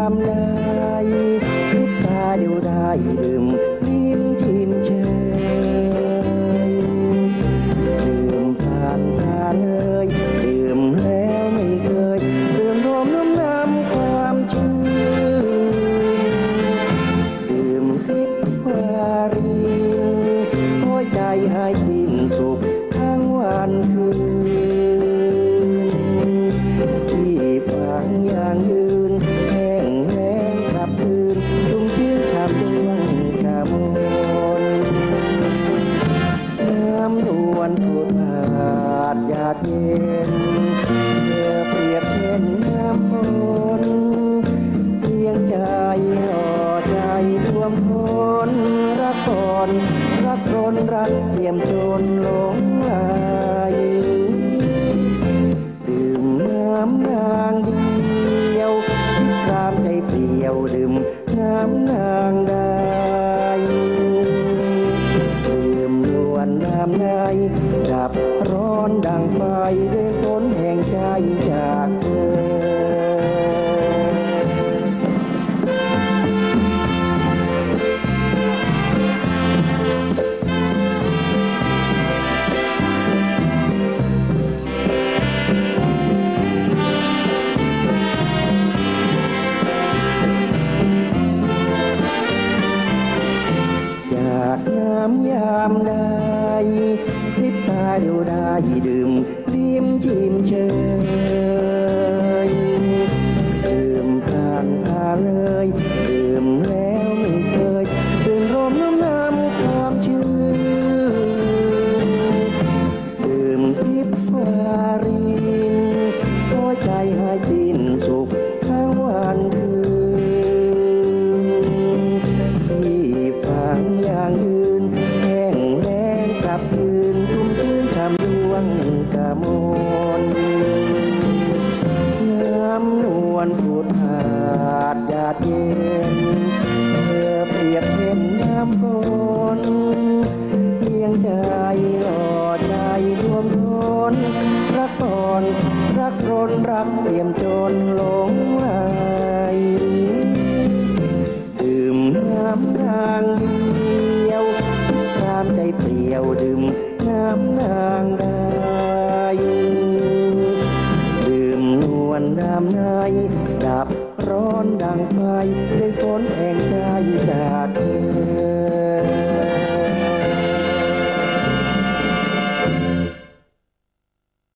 ามไหนคิดตาเดียวได้ดื่ม ดหยาดเย็นเธอเปรียบเห็นน้ำฝนเลี้ยงใจห่อใจรวมคนรักก่อนรักรนรักเตรียมจนหลงไหล ด้วยฝนแห่งใจจากเธออยากน้ำยามใด พริบตาเดียวำดวงกะมนน้ำนวลผุดหาดหยาดเย็นเธอเปรียบเห็นน้ำฝนเลี้ยงใจหล่อใจรวมทนรักก่อนรักรนรักเปี่ยมจนหลงไหลดื่มน้ำนางเดียวตามใจเปลี่ยวดื่มน้ำนางได้ บร้อนดังไฟได้ฝนแห่งใจจากเธอ